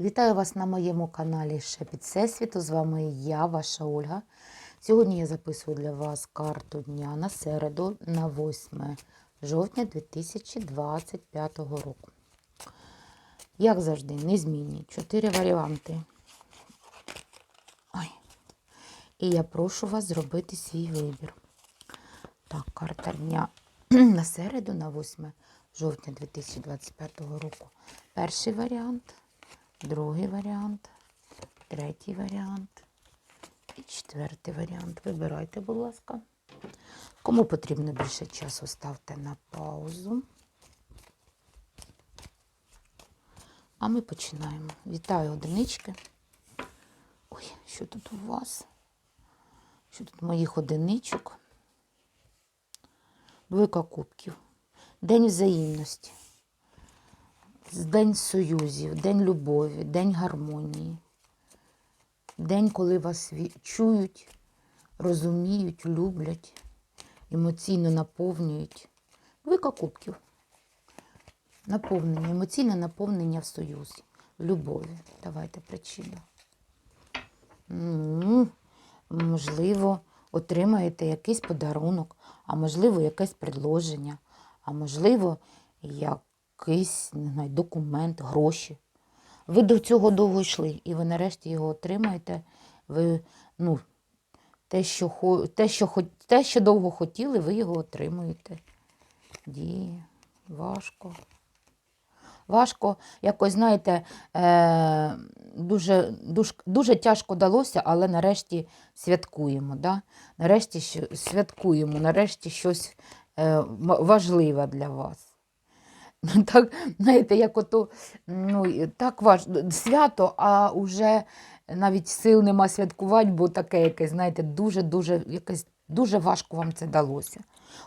Вітаю вас на моєму каналі Шепіт Всесвіту. З вами я, ваша Ольга. Сьогодні я записую для вас карту дня на середу, на 8 жовтня 2025 року. Як завжди, незмінні. Чотири варіанти. Ой. І я прошу вас зробити свій вибір. Так, карта дня на середу, на 8 жовтня 2025 року. Перший варіант, другий варіант, третій варіант і четвертий варіант. Вибирайте, будь ласка. Кому потрібно більше часу, ставте на паузу. А ми починаємо. Вітаю одинички. Ой, що тут у вас? Що тут моїх одиничок? Двойка кубків. День взаємності. День союзів, день любові, день гармонії. День, коли вас чують, розуміють, люблять, емоційно наповнюють. Двойка кубків. Наповнення, емоційне наповнення в союзі, любові. Давайте причину. М, Можливо, отримаєте якийсь подарунок, а можливо, якесь предложення, а можливо, якийсь не знаю, документ, гроші. Ви до цього довго йшли, і ви нарешті його отримаєте. Ви, ну, те, що, те, що, те, що довго хотіли, ви його отримуєте. Діє, важко. Важко, якось, знаєте, е, дуже, дуже, дуже тяжко далося, але нарешті святкуємо. Да? Нарешті святкуємо, нарешті щось е, важливе для вас. Так, знаєте, як ото, ну, так важ... свято, а вже навіть сил нема святкувати, бо таке якесь, знаєте, дуже-дуже якесь дуже важко вам це далося.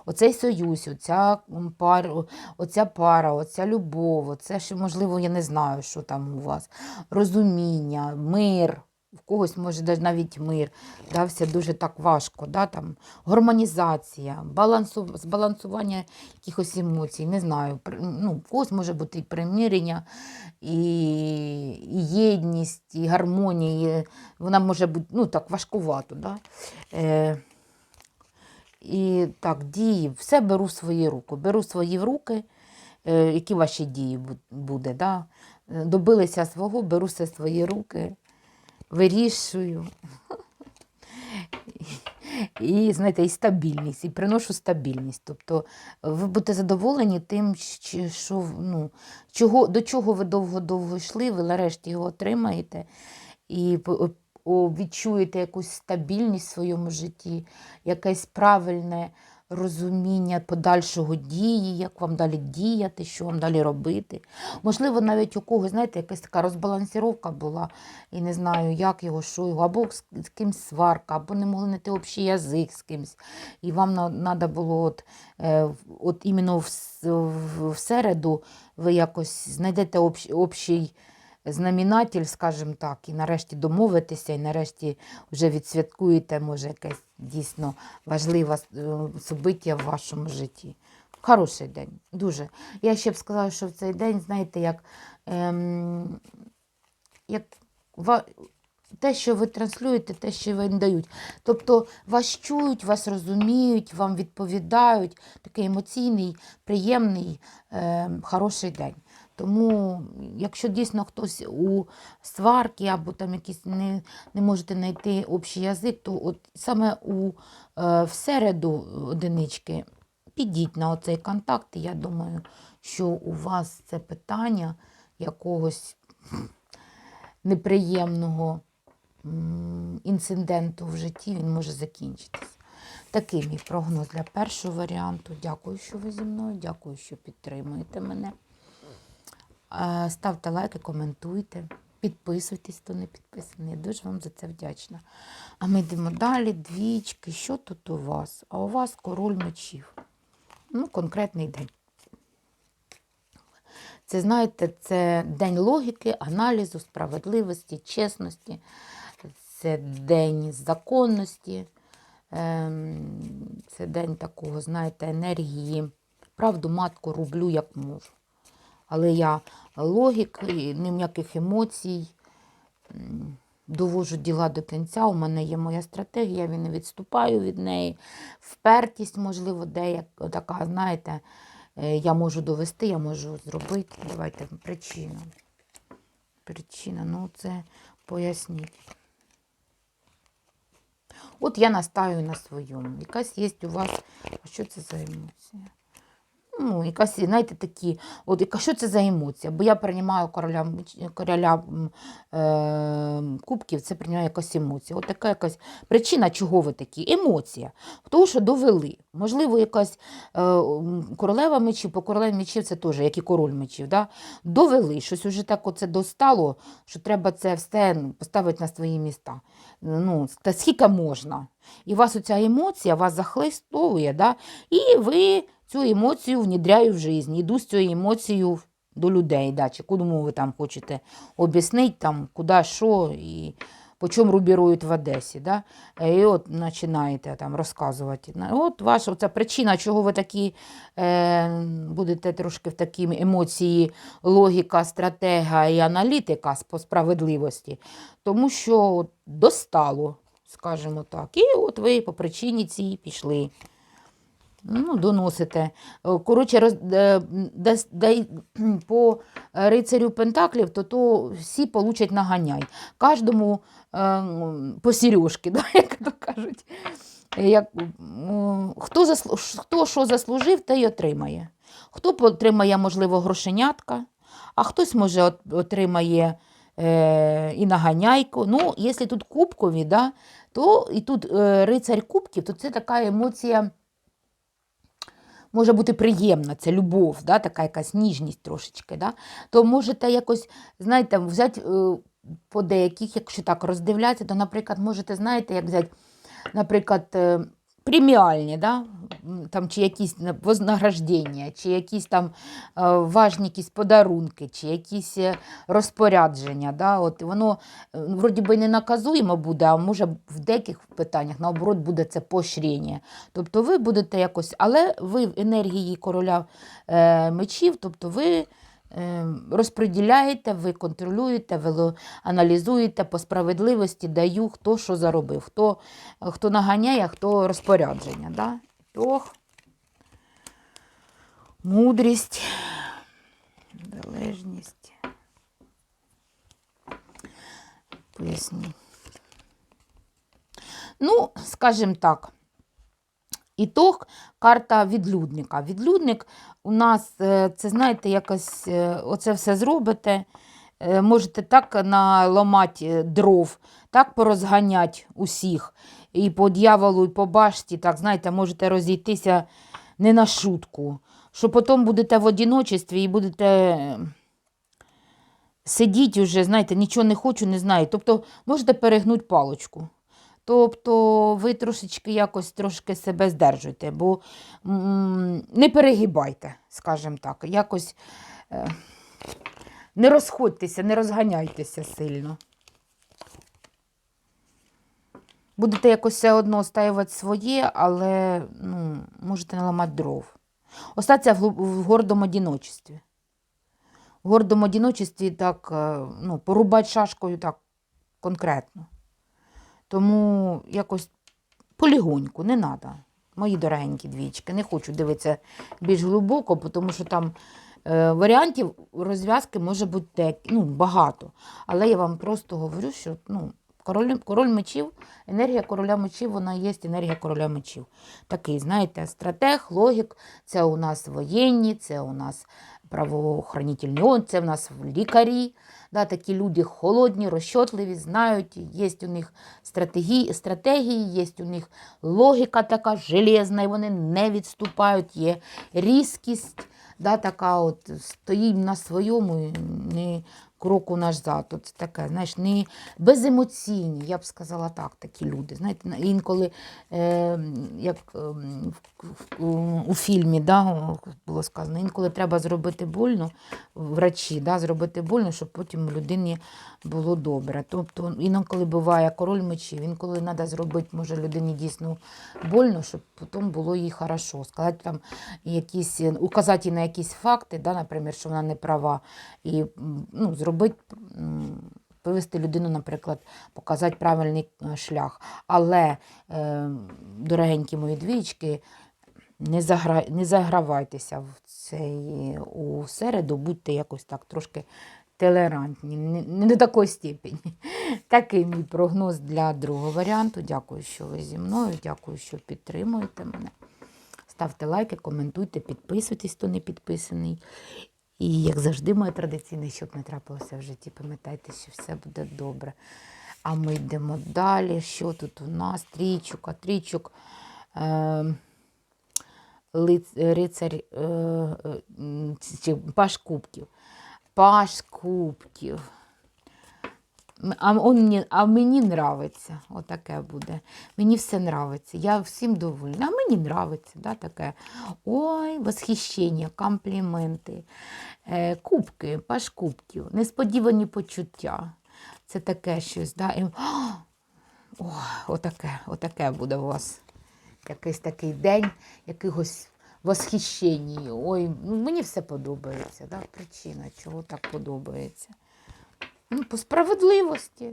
Оцей союз, оця м, пар, оця пара, оця любов, оце що, можливо, я не знаю, що там у вас. Розуміння, мир. В когось може навіть мир дався дуже так важко. Да? Там, гармонізація, балансу, збалансування якихось емоцій, не знаю. Ну, в когось може бути і примирення, і, і єдність, і гармонія. Вона може бути ну, так важкувато. Да? Е, і так, дії, все беру в свої руки. Беру свої в руки, е, які ваші дії бу- буде. Да? Добилися свого, беру все в свої руки, вирішую. І, знаєте, і стабільність, і приношу стабільність. Тобто ви будете задоволені тим, що, ну, чого, до чого ви довго-довго йшли, ви нарешті його отримаєте і відчуєте якусь стабільність в своєму житті, якесь правильне розуміння подальшого дії, як вам далі діяти, що вам далі робити. Можливо, навіть у когось, знаєте, якась така розбалансіровка була, і не знаю, як його, що його, або з, кимсь сварка, або не могли знайти общий язик з кимсь. І вам треба було от, е, от іменно в, в, середу ви якось знайдете общ, общий знаменатель, скажімо так, і нарешті домовитеся, і нарешті вже відсвяткуєте, може, якесь дійсно важливе е, собиття в вашому житті. Хороший день, дуже. Я ще б сказала, що в цей день, знаєте, як, ем, як ва- те, що ви транслюєте, те, що вам дають. Тобто вас чують, вас розуміють, вам відповідають. Такий емоційний, приємний, е, хороший день. Тому, якщо дійсно хтось у сварки або там якісь не, не можете знайти общий язик, то от саме у е, в середу одинички підіть на оцей контакт, і я думаю, що у вас це питання якогось неприємного інциденту в житті він може закінчитись. Такий мій прогноз для першого варіанту. Дякую, що ви зі мною, дякую, що підтримуєте мене. Ставте лайки, коментуйте, підписуйтесь, хто не підписаний. Я дуже вам за це вдячна. А ми йдемо далі. Двічки. Що тут у вас? А у вас король мечів. Ну, конкретний день. Це, знаєте, це день логіки, аналізу, справедливості, чесності, це день законності, ем, це день такого, знаєте, енергії. Правду матку рублю як можу. Але я логік, ніяких емоцій, довожу діла до кінця. У мене є моя стратегія, я не відступаю від неї. Впертість, можливо, деяка така, знаєте, е, я можу довести, я можу зробити. Давайте причину. Причина, ну це поясніть. От я настаю на своєму. Якась є у вас. А що це за емоція? Ну, якась, знаєте, такі, от яка, що це за емоція? Бо я приймаю короля, короля е, кубків, це приймає якась емоція. От така якась причина, чого ви такі? Емоція. Тому що довели. Можливо, якась е, королева мечів, по королеві мечів це теж, як і король мечів. Да? Довели, щось уже так оце достало, що треба це все ну, поставити на свої міста. Ну, скільки можна. І вас оця емоція вас захлистовує, да? і ви цю емоцію внідряю в життя, йду з цією емоцією до людей, да? чи кому ви там хочете об'яснити, там, куди, що, і по чому рубірують в Одесі. Да? І от починаєте там розказувати. От ваша оця причина, чого ви такі е, будете трошки в такі емоції, логіка, стратега і аналітика по справедливості. Тому що достало, скажімо так. І от ви по причині цій пішли. Ну, доносите. Е, Коротше, роз, е, дас- дай, по рицарю Пентаклів, то, то всі получать наганяй. Кожному е, по сережки, да, як то кажуть. Як, хто, заслу, хто що заслужив, те й отримає. Хто отримає, можливо, грошенятка, а хтось, може, отримає е, і наганяйку. Ну, якщо тут кубкові, да, то і тут е, рицарь кубків, то це така емоція може бути приємна, це любов, да, така якась ніжність трошечки. Да? То можете якось, знаєте, взяти е, по деяких, якщо так роздивлятися, то, наприклад, можете, знаєте, як взяти, наприклад, е, преміальні, да? там, чи якісь вознаграждення, чи якісь там е, важні якісь подарунки, чи якісь е, розпорядження. Да? От воно е, вроді би не наказуємо буде, а може в деяких питаннях наоборот буде це поощрення. Тобто ви будете якось, але ви в енергії короля е, мечів, тобто ви розподіляєте, ви контролюєте, ви аналізуєте по справедливості, даю, хто що заробив, хто, хто наганяє, хто розпорядження. Да? Ох, мудрість, залежність. Поясню. Ну, скажімо так, ітог карта відлюдника. Відлюдник у нас, е, це знаєте, якось е, оце все зробите. е, Можете так наламати дров, так порозганяти усіх. І по дьяволу, і по башті, так, знаєте, можете розійтися не на шутку. Що потім будете в одиночестві і будете е, сидіть уже, знаєте, нічого не хочу, не знаю. Тобто можете перегнути палочку. Тобто ви трошечки якось трошки себе здержуйте, бо не перегибайте, скажімо так. Якось е, не розходьтеся, не розганяйтеся сильно. Будете якось все одно стаювати своє, але ну, можете наламати дров. Остаться в, в гордому одиночестві. В гордому одиночестві так, е, ну, порубати шашкою так конкретно. Тому якось полігоньку, не треба. Мої дорогенькі двічки. Не хочу дивитися більш глибоко, тому що там е, варіантів розв'язки може бути ну, багато. Але я вам просто говорю, що ну, король, король мечів, енергія короля мечів, вона є енергія короля мечів. Такий, знаєте, стратег, логік, це у нас воєнні, це у нас правоохранительні, он, це у нас лікарі. Да, такі люди холодні, розчотливі, знають, є у них стратегії, стратегії, є у них логіка така железна, і вони не відступають, є різкість, да, така от, стоїть на своєму, не кроку назад. От таке, знаєш, не беземоційні, я б сказала так, такі люди. Знаєте, інколи, е, як е, в- у, фільмі да, було сказано, інколи треба зробити больно, врачі, да, зробити больно, щоб потім людині було добре. Тобто інколи буває король мечів, інколи треба зробити, може, людині дійсно больно, щоб потім було їй хорошо. Сказати там якісь, е, указати на якісь факти, да, наприклад, що вона не права, і ну, зробити, м, вивести людину, наприклад, показати правильний е, шлях. Але, е, дорогенькі мої двічки, не, загра... не загравайтеся в цей у середу, будьте якось так трошки толерантні, не до такої степені. Такий мій прогноз для другого варіанту. Дякую, що ви зі мною. Дякую, що підтримуєте мене. Ставте лайки, коментуйте, підписуйтесь, хто не підписаний. І, як завжди, моє традиційне, щоб не трапилося в житті, пам'ятайте, що все буде добре. А ми йдемо далі. Що тут у нас? Трійчук, а трійчук. Е- рицар е, е, Паш Кубків. Паш Кубків. А, он а мені нравиться, отаке буде. Мені все нравиться. Я всім довольна. А мені нравиться, да, таке. Ой, восхищення, компліменти. Е, кубки, паш кубків, несподівані почуття. Це таке щось. Да? І... О, отаке, отаке буде у вас якийсь такий день якихось восхищень. Ой, ну, мені все подобається. Да? Причина, чого так подобається. Ну, по справедливості.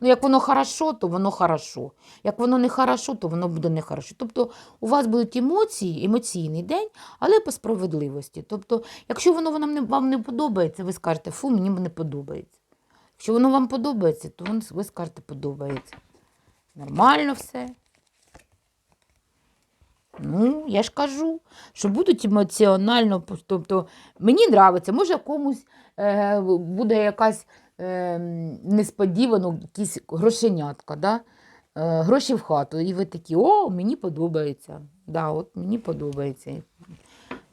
Ну, як воно хорошо, то воно хорошо. Як воно не хорошо, то воно буде не хорошо. Тобто у вас будуть емоції, емоційний день, але по справедливості. Тобто, якщо воно вам вам не подобається, ви скажете, фу, мені не подобається. Якщо воно вам подобається, то вон- ви скажете, подобається. Нормально все. Ну, я ж кажу, що будуть емоціонально, тобто мені нравиться, може комусь е, буде якась е, несподівано якісь грошенятка, да? е, гроші в хату. І ви такі, о, мені подобається. Да, от мені подобається.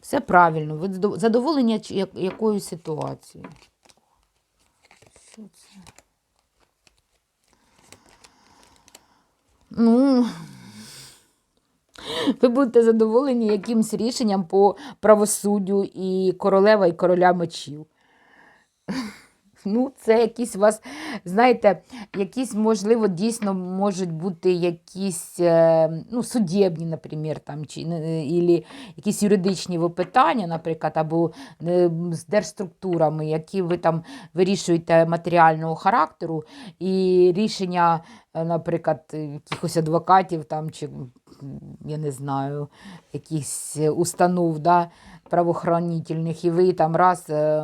Все правильно, ви задов- задоволені якоюсь ситуацією. Що це? Ну, ви будете задоволені якимсь рішенням по правосуддю і королева, і короля мечів. Ну, це якісь у вас, знаєте, якісь, можливо, дійсно можуть бути якісь е, ну, судебні, наприклад, там, чи, ілі якісь юридичні питання, наприклад, або е, з держструктурами, які ви там вирішуєте матеріального характеру, і рішення, наприклад, якихось адвокатів там, чи я не знаю, якихось установ, да, правоохоронительних, і ви там раз е,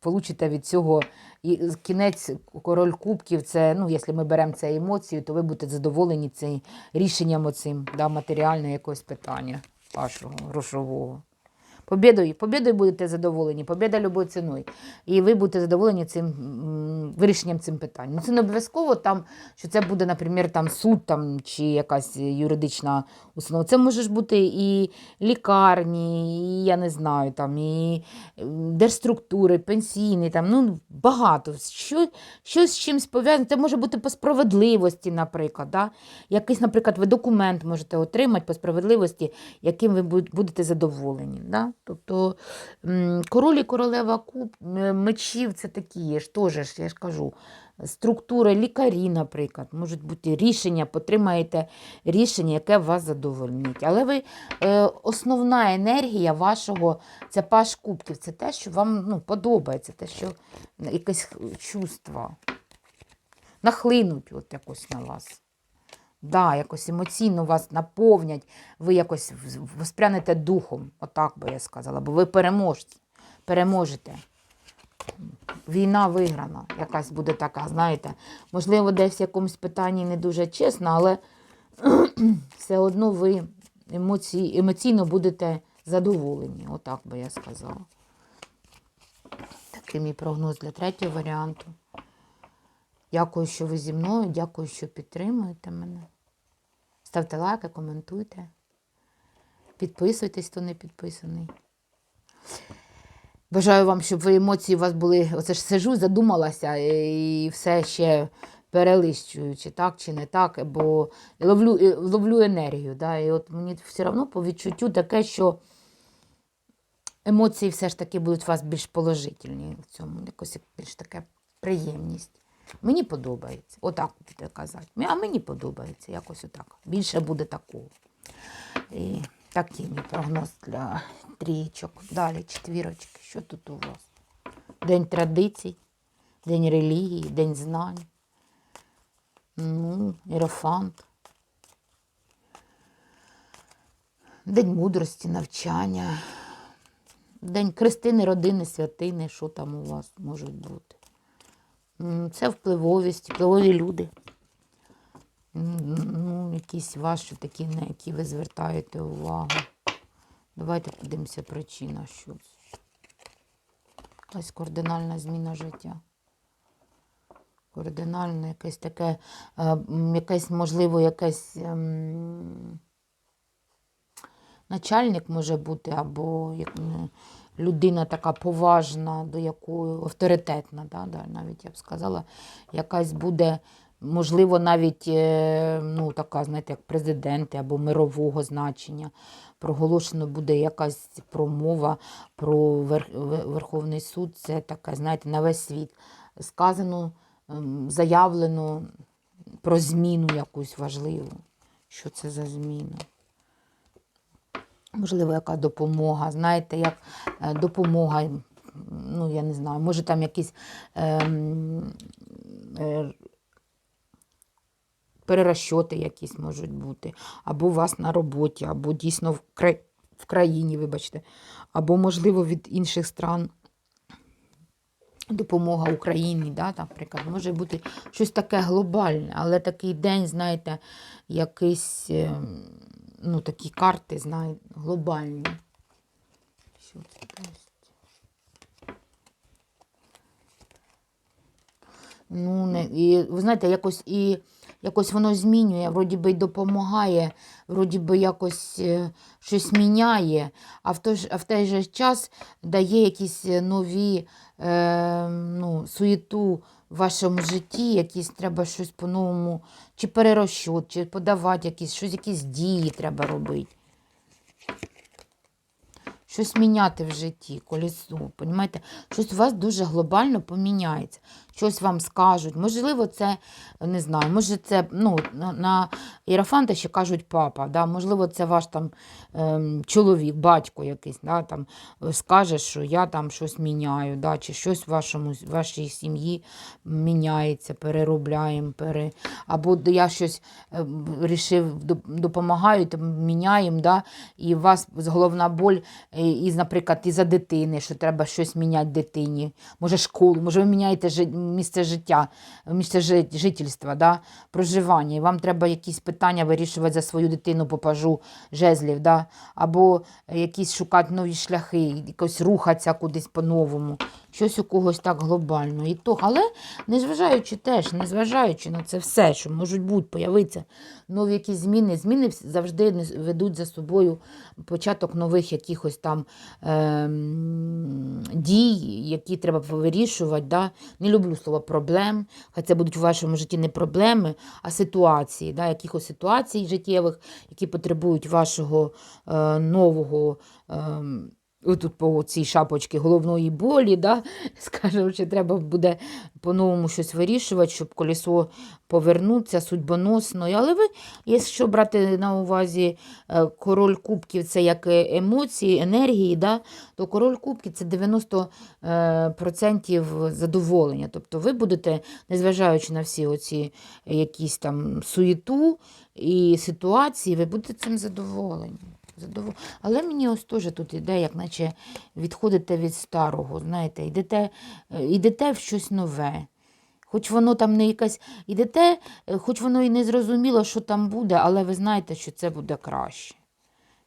получите від цього і кінець король кубків, це, ну, якщо ми беремо це емоцію, то ви будете задоволені цим рішенням оцим, да, матеріального якогось питання вашого грошового. Побєдою, побєдою будете задоволені, побєда любою ціною. І ви будете задоволені цим вирішенням цим питань. Ну, це не обов'язково там, що це буде, наприклад, там суд там, чи якась юридична установа. Це може бути і лікарні, і я не знаю, там, і держструктури, пенсійні, там, ну, багато. Що, щось з чимось пов'язане. Це може бути по справедливості, наприклад. Да? Якийсь, наприклад, ви документ можете отримати по справедливості, яким ви будете задоволені. Да? Тобто король і королева куб, мечів це такі є ж теж, я ж кажу, структури, лікарі, наприклад, можуть бути рішення, потримаєте рішення, яке вас задовольнить. Але ви е, основна енергія вашого це паш кубків, це те, що вам ну, подобається, те, що якесь чувство нахлинуть от якось на вас. Да, якось емоційно вас наповнять, ви якось воспрянете духом, отак би я сказала, бо ви переможці, переможете. Війна виграна, якась буде така, знаєте, можливо, десь в якомусь питанні не дуже чесно, але все одно ви емоцій, емоційно будете задоволені, отак би я сказала. Такий мій прогноз для третього варіанту. Дякую, що ви зі мною, дякую, що підтримуєте мене. Ставте лайки, коментуйте. Підписуйтесь, хто не підписаний. Бажаю вам, щоб ви емоції у вас були. Оце ж сижу, задумалася і все ще перелищуючи, так чи не так, бо ловлю, е, ловлю енергію. Да? І от мені все одно по відчуттю таке, що емоції все ж таки будуть у вас більш положительні в цьому, якось більш таке приємність. Мені подобається. Отак буде казати. А мені подобається якось отак. Більше буде такого. І такий мій прогноз для трійчок. Далі четвірочки. Що тут у вас? День традицій, день релігії, день знань. Ну, іерофант. День мудрості, навчання. День Христини, родини, святини. Що там у вас може бути? Це впливовість, впливові люди. Ну, якісь ваші такі, на які ви звертаєте увагу. Давайте подивимося причина, що. Якась кардинальна зміна життя. Кардинальне, якесь таке, е, якесь, можливо, якесь ем, начальник може бути, або як, людина така поважна, до якої авторитетна, да, да, навіть я б сказала, якась буде, можливо, навіть е, ну, така, знаєте, як президенти або мирового значення. Проголошено буде якась промова про Верховний суд. Це таке, знаєте, на весь світ. Сказано, ем, заявлено про зміну якусь важливу. Що це за зміна? Можливо, яка допомога, знаєте, як е, допомога, ну, я не знаю, може там якісь ем, е, перерозчоти якісь можуть бути, або у вас на роботі, або дійсно в, кра... в країні, вибачте, або, можливо, від інших стран допомога Україні, да, наприклад, може бути щось таке глобальне, але такий день, знаєте, якийсь, ем, ну, такі карти, знаєте, глобальні. Що це? Ну, не, і, ви знаєте, якось і якось воно змінює, вроді би й допомагає, вроді би якось е, щось міняє, а в той, а в той же час дає якісь нові е, ну, суєту в вашому житті, якісь треба щось по-новому, чи перерозчот, чи подавати якісь, щось, якісь дії треба робити. Щось міняти в житті, колесо, понімаєте? Щось у вас дуже глобально поміняється. Щось вам скажуть. Можливо, це, не знаю, може це, ну, на, Іерофанта ще кажуть папа, да? можливо, це ваш там ем, чоловік, батько якийсь, да? там, е, скаже, що я там щось міняю, да? чи щось в вашому, вашій сім'ї міняється, переробляємо, пере... або я щось е, рішив, допомагаю, там, міняємо, да? і у вас головна боль, е, і, наприклад, і за дитини, що треба щось міняти дитині. Може, школу, може, ви міняєте місце життя, місце жительства, да? проживання, і вам треба якісь питання вирішувати за свою дитину по пажу жезлів, да? або якісь шукати нові шляхи, якось рухатися кудись по-новому. Щось у когось так глобально. І то, але незважаючи теж, незважаючи на це все, що можуть бути, появитися нові якісь зміни, зміни завжди ведуть за собою початок нових якихось там ем, дій, які треба вирішувати. Да? Не люблю слово проблем, хай це будуть у вашому житті не проблеми, а ситуації, да? якихось ситуацій життєвих, які потребують вашого е, нового. ем, Отут по цій шапочці головної болі, да? скажемо, що треба буде по-новому щось вирішувати, щоб колесо повернутися судьбоносно. Але ви, якщо брати на увазі е, король кубків, це як е, емоції, енергії, да? то король кубків це 90% е, задоволення. Тобто ви будете, незважаючи на всі оці якісь там суєту і ситуації, ви будете цим задоволені. Задовол... Але мені ось теж тут іде, як наче відходите від старого, знаєте, йдете, е, йдете в щось нове. Хоч воно там не якась, йдете, е, хоч воно і не зрозуміло, що там буде, але ви знаєте, що це буде краще.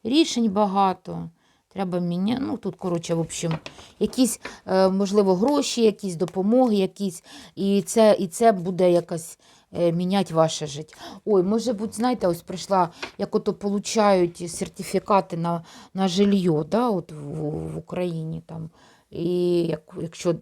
Рішень багато. Треба міняти. Ну, тут, коротше, в общем, якісь, е, можливо, гроші, якісь допомоги, якісь, і це, і це буде якось е, міняти ваше життя. Ой, може бути, знаєте, ось прийшла, як ото получають сертифікати на, на жилье, да, от в, в Україні там. І як, якщо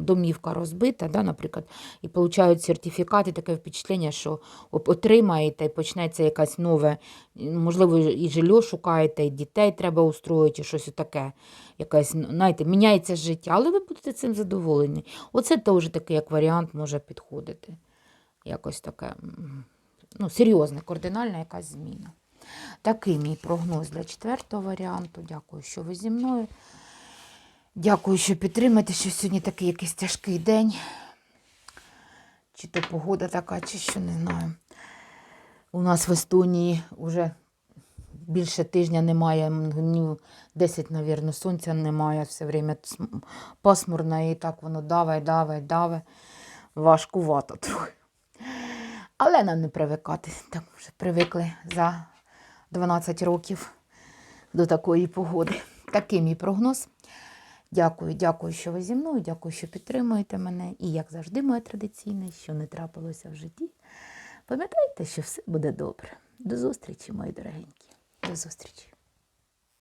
домівка розбита, да, наприклад, і получають сертифікати, таке впечатлення, що отримаєте і почнеться якась нове, можливо, і жилье шукаєте, і дітей треба устроїти, і щось таке. Якась, знаєте, міняється життя, але ви будете цим задоволені. Оце теж такий як варіант може підходити. Якось таке, ну, серйозна, кардинальна якась зміна. Такий мій прогноз для четвертого варіанту. Дякую, що ви зі мною. Дякую, що підтримуєте, що сьогодні такий якийсь тяжкий день. Чи то погода така, чи що не знаю. У нас в Естонії вже більше тижня немає, днів 10, мабуть, сонця немає, все время пасмурно, і так воно давай, давай, давай. Важкувато трохи. Але нам не привикати. Так вже привикли за 12 років до такої погоди. Такий мій прогноз. Дякую, дякую, що ви зі мною, дякую, що підтримуєте мене. І як завжди, моє традиційне, що не трапилося в житті. Пам'ятайте, що все буде добре. До зустрічі, мої дорогенькі. До зустрічі.